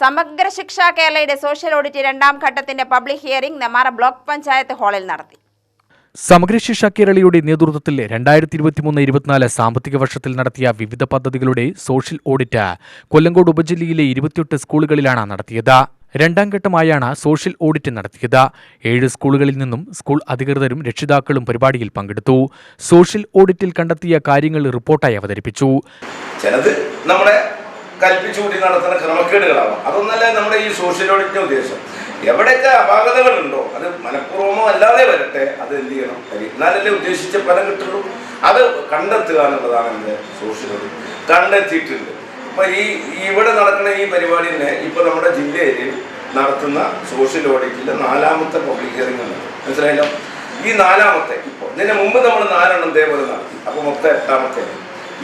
സമഗ്ര ശിക്ഷ കേരളയുടെ സോഷ്യൽ ഓഡിറ്റ് രണ്ടാം ഘട്ടത്തിന്റെ public hearing Nenmara block panchayat ഹാളിൽ നടത്തി. സമഗ്ര ശിക്ഷ കേരളയുടെ നേതൃത്വത്തിൽ രണ്ടായിരത്തി ഇരുപത്തിമൂന്ന് ഇരുപത്തിനാല് സാമ്പത്തിക വർഷത്തിൽ നടത്തിയ വിവിധ പദ്ധതികളുടെ സോഷ്യൽ ഓഡിറ്റ് കൊല്ലങ്കോട് ഉപജില്ലയിലെ ഇരുപത്തിയെട്ട് സ്കൂളുകളിലാണ് നടത്തിയത്. രണ്ടാം ഘട്ടമായാണ് സോഷ്യൽ ഓഡിറ്റ് നടത്തിയത്. ഏഴ് സ്കൂളുകളിൽ നിന്നും സ്കൂൾ അധികൃതരും രക്ഷിതാക്കളും പരിപാടിയിൽ പങ്കെടുത്തു. സോഷ്യൽ ഓഡിറ്റിൽ കണ്ടെത്തിയ കാര്യങ്ങൾ റിപ്പോർട്ടായി അവതരിപ്പിച്ചു. ചിലത് നമ്മുടെ കൽപ്പിച്ചുകൂടി നടത്തുന്ന ക്രമക്കേടുകളാവാം. അതൊന്നല്ല നമ്മുടെ ഈ സോഷ്യൽ ഓഡിറ്റിന്റെ ഉദ്ദേശം. എവിടെയൊക്കെ അപാകതകളുണ്ടോ അത് മനഃപൂർവമോ അല്ലാതെ വരട്ടെ അത് എന്ത് ചെയ്യണം? എന്നാലല്ലേ ഉദ്ദേശിച്ച ഫലം കിട്ടുള്ളൂ. അത് കണ്ടെത്തുക എന്നുള്ളതാണ് എന്റെ സോഷ്യൽ ഓഡിറ്റ് കണ്ടെത്തിയിട്ടുണ്ട്. അപ്പൊ ഈ ഇവിടെ നടക്കുന്ന ഈ പരിപാടി തന്നെ ഇപ്പൊ നമ്മുടെ ജില്ലയിൽ നടത്തുന്ന സോഷ്യൽ ഓഡിറ്റിന്റെ നാലാമത്തെ പബ്ലിക് ഹിയറിംഗ് ആണ്. മനസ്സിലായല്ലോ? ഈ നാലാമത്തെ ഇപ്പോൾ ഇതിന് മുമ്പ് നമ്മൾ നാലെണ്ണം ഇതേപോലെ നടത്തി. അപ്പൊ മൊത്തം എട്ടാമത്തെ.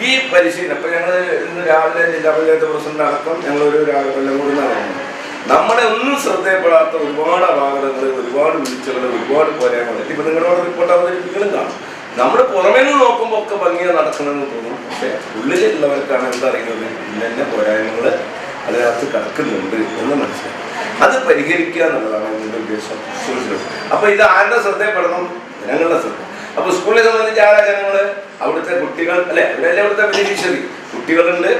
ഈ പരിശീലനം ഇപ്പൊ ഞങ്ങൾ ഇന്ന് രാവിലെ ജില്ലാ പഞ്ചായത്ത് പ്രസിഡന്റ് അടക്കം ഒരു രാവിലെ കൂടി നടന്നു. നമ്മളെ ഒന്നും ശ്രദ്ധയപ്പെടാത്ത ഒരുപാട് അപാകതകൾ ഒരുപാട് വീഴ്ചകൾ ഒരുപാട് പോരായ്മകൾ ഇപ്പൊ നിങ്ങളോട് റിപ്പോർട്ട് അവതരിപ്പിക്കലും കാണും. നമ്മൾ പുറമേ നിന്ന് നോക്കുമ്പോൾ ഒക്കെ ഭംഗിയാ നടക്കണമെന്ന് തോന്നും. പക്ഷെ ഉള്ളിലുള്ളവർക്കാണ് എന്തറിയുന്നത് ഇന്നെ പോരായ്മകൾ അതിനകത്ത് കിടക്കുന്നുണ്ട് എന്ന് മനസ്സിലാക്കും അത് പരിഹരിക്കുക എന്നുള്ളതാണ് എന്റെ ഉദ്ദേശം. അപ്പോൾ അപ്പൊ ഇത് ആരുടെ ശ്രദ്ധയപ്പെടണം ജനങ്ങളുടെ ശ്രദ്ധ. അപ്പൊ സ്കൂളിനെ സംബന്ധിച്ച് ആരാ ജനങ്ങൾ? അവിടുത്തെ കുട്ടികൾ അല്ലെ അവരല്ലേ അവിടുത്തെ ബെനിഫിഷ്യറി കുട്ടികളുണ്ട്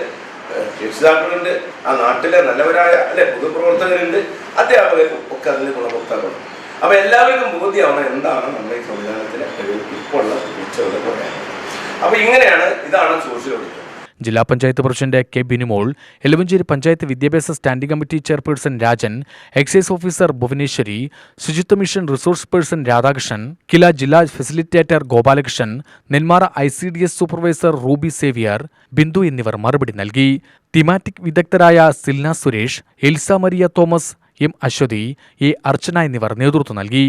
രക്ഷിതാക്കളുണ്ട് ആ നാട്ടിലെ നല്ലവരായ അല്ലെ പൊതുപ്രവർത്തകരുണ്ട് അധ്യാപകരും ഒക്കെ അതിന് ഗുണഭോക്താക്കളുണ്ട് അപ്പൊ എല്ലാവർക്കും ബോധ്യമാണ് എന്താണ് നമ്മുടെ ഈ സംവിധാനത്തിലെ ഇപ്പോഴുള്ള അപ്പൊ ഇങ്ങനെയാണ് ഇതാണ് സോഷ്യൽ ജില്ലാ പഞ്ചായത്ത് പ്രസിഡന്റ് കെ ബിനുമോൾ എലവഞ്ചേരി പഞ്ചായത്ത് വിദ്യാഭ്യാസ standing committee chairperson Rajan excise officer Bhuvaneswari Suchitwa mission resource person Radhakrishnan KILA ജില്ലാ facilitator Gopalakrishnan Nenmara I C D S supervisor Ruby Xavier Bindu എന്നിവർ മറുപടി നൽകി. തിമാറ്റിക് വിദഗ്ധരായ Silna Suresh Elsa Maria Thomas M Aswathi A Archana എന്നിവർ നേതൃത്വം നൽകി.